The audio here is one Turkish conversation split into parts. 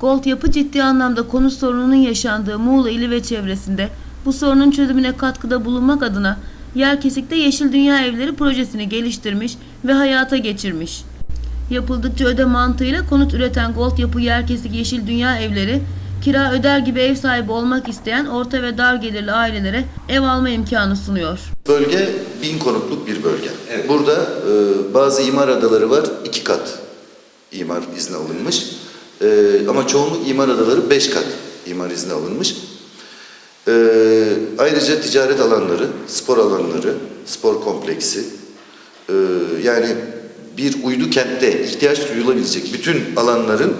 Gold Yapı ciddi anlamda konut sorununun yaşandığı Muğla ili ve çevresinde bu sorunun çözümüne katkıda bulunmak adına Yerkesik'te Yeşil Dünya Evleri projesini geliştirmiş ve hayata geçirmiş. Yapıldıkça öde mantığıyla konut üreten Gold Yapı Yerkesik Yeşil Dünya Evleri, kira öder gibi ev sahibi olmak isteyen orta ve dar gelirli ailelere ev alma imkanı sunuyor. Bölge bin konutluk bir bölge. Burada e, bazı imar adaları var, iki kat imar izni alınmış. E, ama çoğunluk imar adaları beş kat imar izni alınmış. E, ayrıca ticaret alanları, spor alanları, spor kompleksi, e, yani bir uydu kentte ihtiyaç duyulabilecek bütün alanların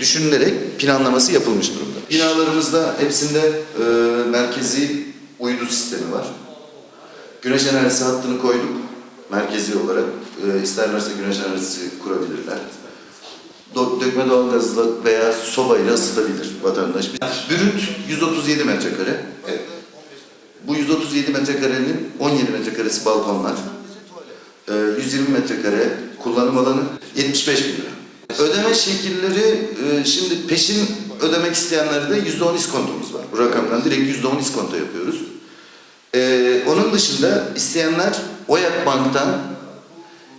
düşünülerek planlaması yapılmış durumda. Binalarımızda hepsinde e, merkezi uydu sistemi var. Güneş enerjisi hattını koyduk merkezi olarak. E, isterlerse güneş enerjisi kurabilirler. Dökme doğalgazla veya sobayla ısıtabilir vatandaş. Brüt 137 metrekare. Bu 137 metrekarenin 17 metrekaresi balkonlar. E, 120 metrekare kullanım alanı 75 bin lira. Ödeme şekilleri e, şimdi peşin ödemek isteyenlerde %10 iskontomuz var. Bu rakamdan direkt %10 iskonto yapıyoruz. Ee, onun dışında isteyenler Oyak Bank'tan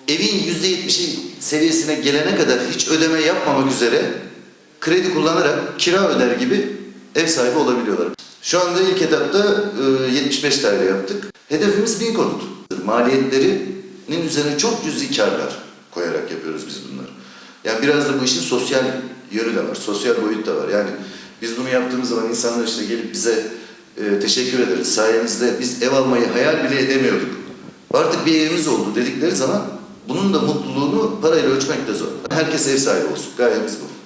evin %70'i seviyesine gelene kadar hiç ödeme yapmamak üzere kredi kullanarak kira öder gibi ev sahibi olabiliyorlar. Şu anda ilk etapta e, 75 TL yaptık. Hedefimiz 1000 konut. Maliyetlerinin üzerine çok cüzi karlar koyarak yapıyoruz biz bunları. Yani biraz da bu işin sosyal yönü de var, sosyal boyut da var. Yani biz bunu yaptığımız zaman insanlar işte gelip bize e, teşekkür ederiz. Sayenizde biz ev almayı hayal bile edemiyorduk. Artık bir evimiz oldu dedikleri zaman bunun da mutluluğunu parayla ölçmek de zor. Herkes ev sahibi olsun. Gayemiz bu.